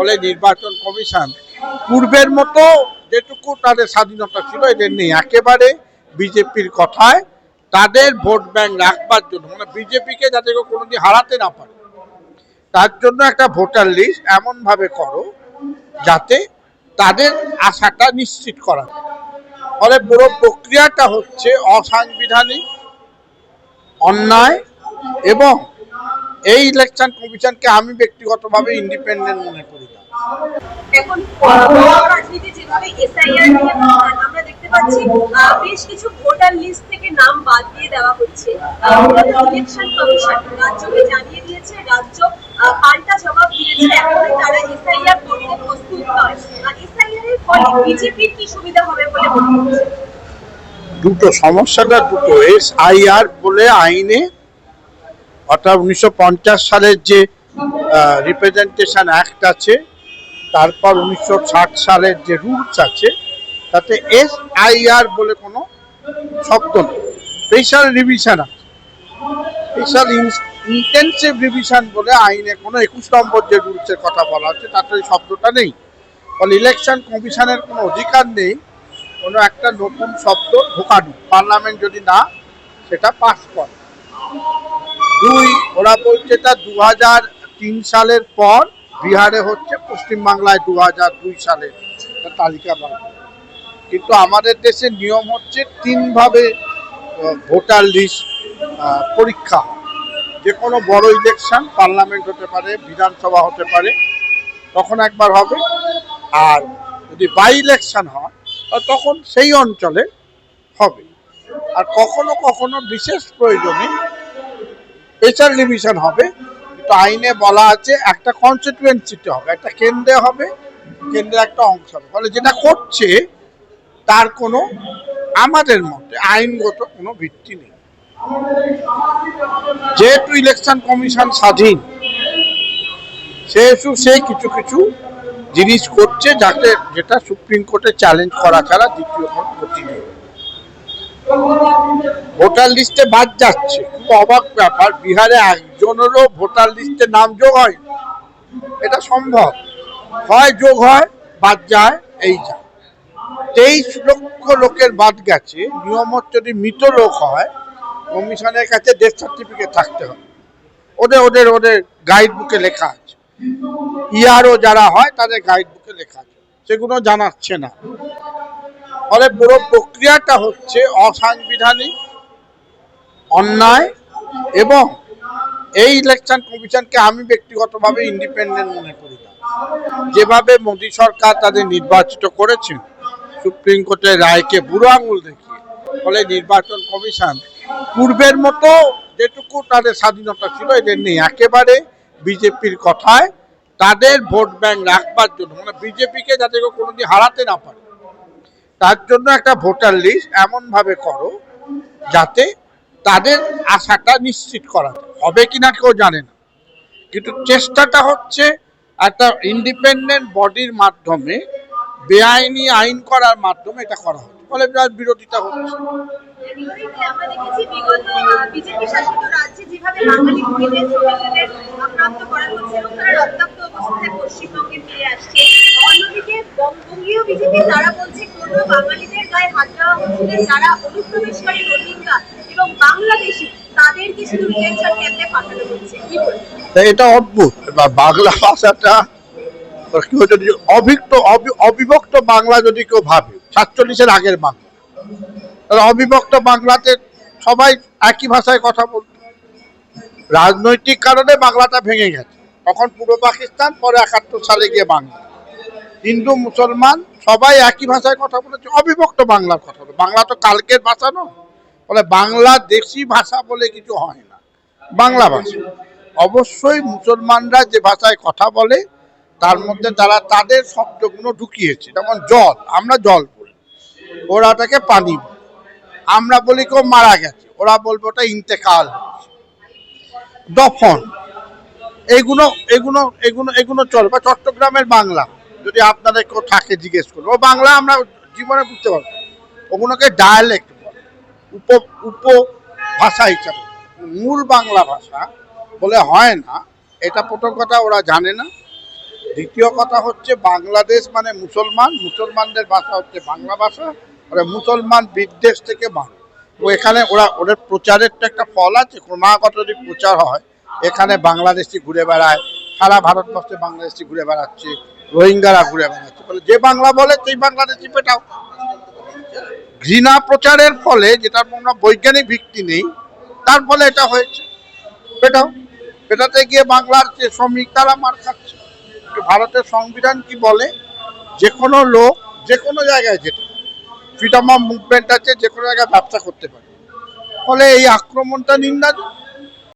ফলে নির্বাচন কমিশন, পূর্বের মতো যেটুকু তাদের স্বাধীনতা ছিল, এদের নেই একেবারে বিজেপির কথায় তাদের ভোট ব্যাংক রাখবার জন্য মানে বিজেপিকে যাতে কেউ কোনোদিন হারাতে না পারে, তার জন্য একটা ভোটার লিস্ট এমনভাবে করো, যাতে তাদের আশাটা নিশ্চিত করা। ফলে পুরো প্রক্রিয়াটা হচ্ছে অসাংবিধানিক, অন্যায় এবং এই ইলেকশন কমিশনকে আমি ব্যক্তিগতভাবে ইন্ডিপেন্ডেন্ট মনে করি না। এখন রাজনীতি যেভাবে এসআইআর নিয়ে আমরা দেখতে পাচ্ছি বেশ কিছু ভোটার লিস্ট থেকে নাম বাদ দিয়ে দেওয়া হচ্ছে। ইলেকশন কমিশন রাজ্যকে জানিয়ে দিয়েছে রাজ্য পাল্টা জবাব দিয়েছে এখনই তারা এসআইআর করতে প্রস্তুত নয়। এসআইআর এর ফলে বিজেপির কি সুবিধা হবে বলে মনে হচ্ছে? দুটো সমস্যাটা দুটো এস আইআর বলে আইনে অর্থাৎ উনিশশো পঞ্চাশ সালের যে রিপ্রেজেন্টেশন অ্যাক্ট আছে, তারপর উনিশশো ষাট সালের যে রুলস আছে, তাতে এস আইআর বলে কোনো শব্দ নেই। স্পেশাল রিভিশন আছে। স্পেশাল ইন্টেন্সিভ রিভিশন বলে আইনে কোনো একুশ নম্বর যে রুলসের কথা বলা হচ্ছে তাতে শব্দটা নেই। ফলে ইলেকশন কমিশনের কোনো অধিকার নেই, কোনো একটা নতুন শব্দ ঢোকানো। পার্লামেন্ট যদি না, সেটা পাস করে। দুই ওরা বলছে তা দু হাজার তিন সালের পর বিহারে হচ্ছে, পশ্চিমবাংলায় দু হাজার দুই সালে তালিকা বার কিন্তু আমাদের দেশের নিয়ম হচ্ছে তিনভাবে ভোটার লিস্ট পরীক্ষা যে কোনো বড় ইলেকশন পার্লামেন্ট হতে পারে, বিধানসভা হতে পারে, তখন একবার হবে। আর যদি বাই ইলেকশন হয় তখন সেই অঞ্চলে হবে। আর কখনো কখনো বিশেষ প্রয়োজনে স্পেশাল ডিভিশন হবে। তো আইনে বলা আছে একটা কনস্টিটুয়েন্সিতে হবে, একটা কেন্দ্রে হবে, কেন্দ্রে একটা অংশ হবে। ফলে যেটা করছে, তার কোনো আমাদের মতে আইনগত কোনো ভিত্তি নেই। যেহেতু ইলেকশন কমিশন স্বাধীন, সেহেতু সে কিছু কিছু জিনিস করছে যাতে যেটা সুপ্রিম কোর্টে চ্যালেঞ্জ করা ছাড়া দ্বিতীয় কোনো নেই। ভোটার লিস্টে বাদ যাচ্ছে। খুব অবাক ব্যাপার, বিহারে একজনেরও ভোটার লিস্টে নাম যোগ হয় এটা সম্ভব। হয় যোগ হয়, বাদ যায়, এই যায় তেইশ লক্ষ লোকের বাদ গেছে। নিয়ম যদি মৃত লোক হয়, কমিশনের কাছে ডেথ সার্টিফিকেট থাকতে হবে। ওদের ওদের ওদের গাইড বুকে লেখা আছে। ইয়ারও যারা হয়, তাদের গাইড বুকে লেখা আছে। সেগুলো জানাচ্ছে না। ফলে পুরো প্রক্রিয়াটা হচ্ছে অসাংবিধানিক, অন্যায় এবং এই ইলেকশন কমিশনকে আমি ব্যক্তিগতভাবে ইন্ডিপেন্ডেন্ট মনে করি না। যেভাবে মোদী সরকার তাদের নির্বাচিত করেছেন সুপ্রিম কোর্টের রায়কে বুড়ো আঙুল দেখিয়ে, ফলে নির্বাচন কমিশন পূর্বের মতো যেটুকু তাদের স্বাধীনতা ছিল, এদের নেই। একেবারে বিজেপির কথায় তাদের ভোট ব্যাংক রাখবার জন্য মানে বিজেপিকে যাতে কেউ কোনোদিন হারাতে না পারে। তার জন্য একটা ভোটার লিস্ট এমনভাবে করো যাতে তাদের আশাটা নিশ্চিত করা হবে কিনা কেউ জানে না। কিন্তু চেষ্টাটা হচ্ছে একটা ইন্ডিপেন্ডেন্ট বডির মাধ্যমে, বেআইনি আইন করার মাধ্যমে এটা করা হচ্ছে ফলে বিরোধিতা হচ্ছে। বঙ্গীয় তারা বলছে বাঙালিদের গায়ে হাত দেওয়া হচ্ছে যারা অনুপ্রবেশকারী রোহিঙ্গা এবং বাংলাদেশি তাদেরকে শুধু ক্যাম্পে পাঠানো হচ্ছে? কি এটা অদ্ভুত। বাংলা ভাষাটা অভিক্ত অবিভক্ত বাংলা যদি কেউ ভাবে, সাতচল্লিশের আগের বাংলা। তাহলে অবিভক্ত বাংলাতে সবাই একই ভাষায় কথা বলত রাজনৈতিক কারণে বাংলাটা ভেঙে গেছে। তখন পূর্ব পাকিস্তান, পরে একাত্তর সালে গিয়ে বাংলা। হিন্দু, মুসলমান, সবাই একই ভাষায় কথা বলেছে, অবিভক্ত বাংলার কথা বলে। বাংলা তো কালকের ভাষা নয় ফলে বাংলাদেশি ভাষা বলে কিছু হয় না। বাংলা ভাষা। অবশ্যই মুসলমানরা যে ভাষায় কথা বলে, তার মধ্যে তারা তাদের শব্দগুলো ঢুকিয়েছে। যেমন জল, আমরা জল বলি। ওরা ওটাকে পানি আমরা বলি কেউ মারা গেছে। ওরা বলবে ওটা ইন্তেকাল দফন। এগুলো এগুলো এগুলো এগুলো চল। বা চট্টগ্রামের বাংলা। যদি আপনাদের কেউ থাকে, জিজ্ঞেস করবে। ও বাংলা আমরা জীবনে বুঝতে পারব ওগুলোকে ডায়ালেক্ট উপ উপভাষা হিসাবে। মূল বাংলা ভাষা বলে হয় না। এটা প্রথম কথা ওরা জানে না। দ্বিতীয় কথা হচ্ছে বাংলাদেশ মানে মুসলমান। মুসলমানদের ভাষা হচ্ছে বাংলা ভাষা। আর মুসলমান বিদ্বেষ থেকে বাংলা ও এখানে ওরা, ওদের প্রচারের তো একটা ফল আছে। ক্রমাগত যদি প্রচার হয়, এখানে বাংলাদেশি ঘুরে বেড়ায়, সারা ভারতবর্ষে বাংলাদেশি ঘুরে বেড়াচ্ছে। রোহিঙ্গারা ঘুরে বেড়াচ্ছে বলে, যে বাংলা বলে, সেই বাংলাদেশি পেটাও ঘৃণা প্রচারের ফলে, যেটার কোনো বৈজ্ঞানিক ভিত্তি নেই, তার ফলে এটা হয়েছে। পেটাও পেটাতে গিয়ে বাংলার যে শ্রমিক, তারা মার খাচ্ছে। ভারতের সংবিধান কি বলে? যে কোনো লোক, যে কোনো জায়গায় যেতে ফ্রিডম অফ মুভমেন্ট আছে, যে কোনো জায়গায় ব্যবসা করতে পারে। ফলে এই আক্রমণটা নিন্দা